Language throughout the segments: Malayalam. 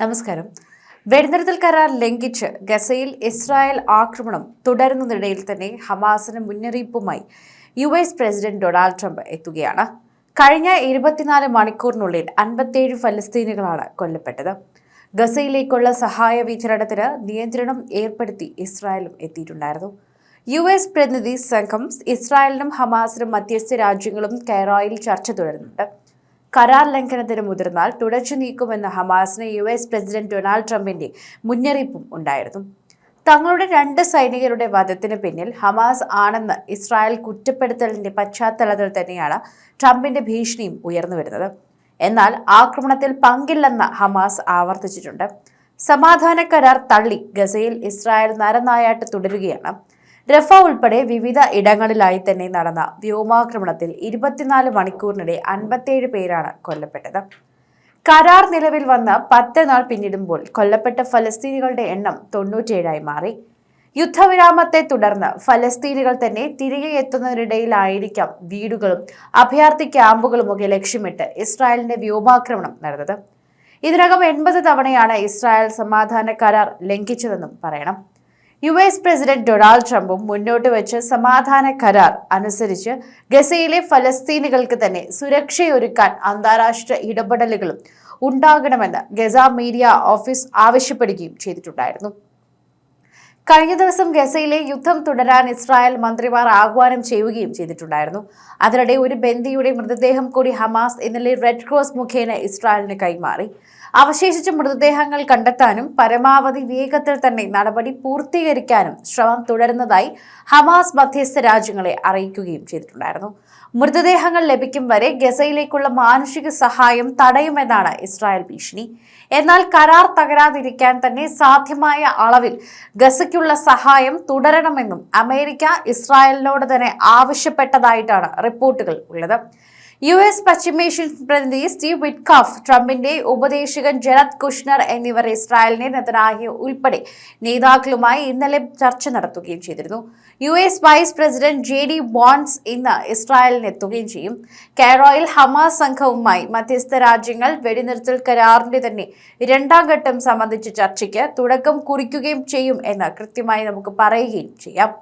നമസ്കാരം. വെടിനിർത്തൽ കരാർ ലംഘിച്ച് ഗസയിൽ ഇസ്രായേൽ ആക്രമണം തുടരുന്നതിനിടയിൽ തന്നെ ഹമാസിന് മുന്നറിയിപ്പുമായി U S president Donald Trump എത്തുകയാണ്. കഴിഞ്ഞ ഇരുപത്തിനാല് മണിക്കൂറിനുള്ളിൽ അൻപത്തിയേഴ് ഫലസ്തീനുകളാണ് കൊല്ലപ്പെട്ടത്. ഗസയിലേക്കുള്ള സഹായ വിതരണത്തിന് നിയന്ത്രണം ഏർപ്പെടുത്തി ഇസ്രായേലും എത്തിയിട്ടുണ്ടായിരുന്നു. യു എസ് പ്രതിനിധി സംഘം ഇസ്രായേലിനും ഹമാസിനും മധ്യസ്ഥ രാജ്യങ്ങളും കൈറോയിൽ ചർച്ച തുടരുന്നുണ്ട്. കരാർ ലംഘനത്തിന് മുതിർന്നാൽ തുടച്ചു നീക്കുമെന്ന ഹമാസിന് യു എസ് പ്രസിഡന്റ് ഡൊണാൾഡ് ട്രംപിന്റെ മുന്നറിയിപ്പും ഉണ്ടായിരുന്നു. തങ്ങളുടെ രണ്ട് സൈനികരുടെ വധത്തിന് പിന്നിൽ ഹമാസ് ആണെന്ന് ഇസ്രായേൽ കുറ്റപ്പെടുത്തലിന്റെ പശ്ചാത്തലത്തിൽ തന്നെയാണ് ട്രംപിന്റെ ഭീഷണിയും ഉയർന്നു വരുന്നത്. എന്നാൽ ആക്രമണത്തിൽ പങ്കില്ലെന്ന് ഹമാസ് ആവർത്തിച്ചിട്ടുണ്ട്. സമാധാന കരാർ തള്ളി ഗസയിൽ ഇസ്രായേൽ നരനായാട്ട് തുടരുകയാണ്. റഫ ഉൾപ്പെടെ വിവിധ ഇടങ്ങളിലായി തന്നെ നടന്ന വ്യോമാക്രമണത്തിൽ ഇരുപത്തിനാല് മണിക്കൂറിനിടെ അൻപത്തിയേഴ് പേരാണ് കൊല്ലപ്പെട്ടത്. കരാർ നിലവിൽ വന്ന് പത്ത് നാൾ പിന്നിടുമ്പോൾ കൊല്ലപ്പെട്ട ഫലസ്തീനികളുടെ എണ്ണം തൊണ്ണൂറ്റേഴായി മാറി. യുദ്ധവിരാമത്തെ തുടർന്ന് ഫലസ്തീനികൾ തന്നെ തിരികെ എത്തുന്നതിനിടയിലായിരിക്കാം വീടുകളും അഭയാർത്ഥി ക്യാമ്പുകളുമൊക്കെ ലക്ഷ്യമിട്ട് ഇസ്രായേലിന്റെ വ്യോമാക്രമണം നടന്നത്. ഇതിനകം എൺപത് തവണയാണ് ഇസ്രായേൽ സമാധാന കരാർ ലംഘിച്ചതെന്നും പറയണം. യു എസ് പ്രസിഡന്റ് ഡൊണാൾഡ് ട്രംപും മുന്നോട്ട് വെച്ച് സമാധാന കരാർ അനുസരിച്ച് ഗസയിലെ ഫലസ്തീനുകൾക്ക് തന്നെ സുരക്ഷയൊരുക്കാൻ അന്താരാഷ്ട്ര ഇടപെടലുകളും ഉണ്ടാകണമെന്ന് ഗസ മീഡിയ ഓഫീസ് ആവശ്യപ്പെടുകയും ചെയ്തിട്ടുണ്ടായിരുന്നു. കഴിഞ്ഞ ദിവസം ഗസയിലെ യുദ്ധം തുടരാൻ ഇസ്രായേൽ മന്ത്രിമാർ ആഹ്വാനം ചെയ്യുകയും ചെയ്തിട്ടുണ്ടായിരുന്നു. അതിനിടെ ഒരു ബന്ദിയുടെ മൃതദേഹം കൂടി ഹമാസ് ഇന്നലെ റെഡ് ക്രോസ് മുഖേന ഇസ്രായേലിന് കൈമാറി. അവശേഷിച്ച മൃതദേഹങ്ങൾ കണ്ടെത്താനും പരമാവധി വേഗത്തിൽ തന്നെ നടപടി പൂർത്തീകരിക്കാനും ശ്രമം തുടരുന്നതായി ഹമാസ് മധ്യസ്ഥ രാജ്യങ്ങളെ അറിയിക്കുകയും ചെയ്തിട്ടുണ്ടായിരുന്നു. മൃതദേഹങ്ങൾ ലഭിക്കും വരെ ഗസയിലേക്കുള്ള മാനുഷിക സഹായം തടയുമെന്നാണ് ഇസ്രായേൽ ഭീഷണി. എന്നാൽ കരാർ തകരാതിരിക്കാൻ തന്നെ സാധ്യമായ അളവിൽ ഗസയ്ക്കുള്ള സഹായം തുടരണമെന്നും അമേരിക്ക ഇസ്രായേലിനോട് തന്നെ ആവശ്യപ്പെട്ടതായിട്ടാണ് റിപ്പോർട്ടുകൾ ഉള്ളത്. യു എസ് പശ്ചിമേഷ്യൻ പ്രതിനിധി സ്റ്റീവ് വിറ്റ്കാഫ് ട്രംപിന്റെ ഉപദേശകൻ ജനത് കുഷ്ണർ എന്നിവർ ഇസ്രായേലിനെ നെതനാഹി ഉൾപ്പെടെ നേതാക്കളുമായി ഇന്നലെ ചർച്ച നടത്തുകയും ചെയ്തിരുന്നു. U S vice president J D Vance ഇന്ന് ഇസ്രായേലിനെത്തുകയും ചെയ്യും. കാരോയിൽ ഹമാസ് സംഘവുമായി മധ്യസ്ഥ രാജ്യങ്ങൾ വെടിനിർത്തൽ കരാറിന്റെ തന്നെ രണ്ടാം ഘട്ടം സംബന്ധിച്ച ചർച്ചയ്ക്ക് തുടക്കം കുറിക്കുകയും ചെയ്യും എന്ന് കൃത്യമായി നമുക്ക് പറയുകയും ചെയ്യാം.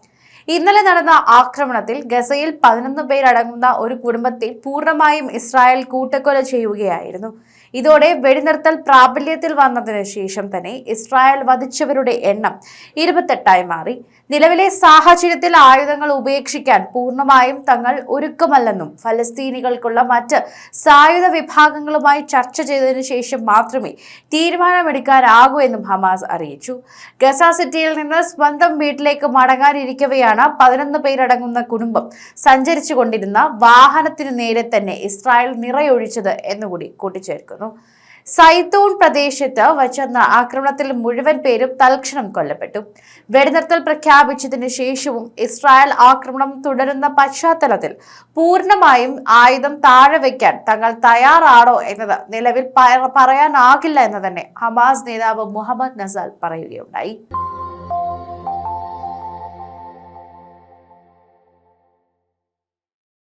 ഇന്നലെ നടന്ന ആക്രമണത്തിൽ ഗസയിൽ പതിനൊന്ന് പേരടങ്ങുന്ന ഒരു കുടുംബത്തെ പൂർണമായും ഇസ്രായേൽ കൂട്ടക്കൊല ചെയ്യുകയായിരുന്നു. ഇതോടെ വെടിനിർത്തൽ പ്രാബല്യത്തിൽ വന്നതിന് ശേഷം തന്നെ ഇസ്രായേൽ വധിച്ചവരുടെ എണ്ണം ഇരുപത്തെട്ടായി മാറി. നിലവിലെ സാഹചര്യത്തിൽ ആയുധങ്ങൾ ഉപേക്ഷിക്കാൻ പൂർണമായും തങ്ങൾ ഒരുക്കമല്ലെന്നും ഫലസ്തീനികൾക്കുള്ള മറ്റ് സായുധ വിഭാഗങ്ങളുമായി ചർച്ച ചെയ്തതിനു ശേഷം മാത്രമേ തീരുമാനമെടുക്കാനാകൂ എന്നും ഹമാസ് അറിയിച്ചു. ഗസ സിറ്റിയിൽ നിന്ന് സ്വന്തം വീട്ടിലേക്ക് മടങ്ങാനിരിക്കവെയാണ് പതിനൊന്ന് പേരടങ്ങുന്ന കുടുംബം സഞ്ചരിച്ചു കൊണ്ടിരുന്ന വാഹനത്തിനു നേരെ തന്നെ ഇസ്രായേൽ നിറയൊഴിച്ചത് എന്നുകൂടി കൂട്ടിച്ചേർക്കുന്നു. സൈത്തൂൺ പ്രദേശത്ത് വച്ചെന്ന ആക്രമണത്തിൽ മുഴുവൻ പേരും തൽക്ഷണം കൊല്ലപ്പെട്ടു. വെടിനിർത്തൽ പ്രഖ്യാപിച്ചതിന് ശേഷവും ഇസ്രായേൽ ആക്രമണം തുടരുന്ന പശ്ചാത്തലത്തിൽ പൂർണമായും ആയുധം താഴെ വയ്ക്കാൻ തങ്ങൾ തയ്യാറാണോ എന്നത് നിലവിൽ പറയാനാകില്ല എന്ന് തന്നെ ഹമാസ് നേതാവ് മുഹമ്മദ് നസാൽ പറയുകയുണ്ടായി.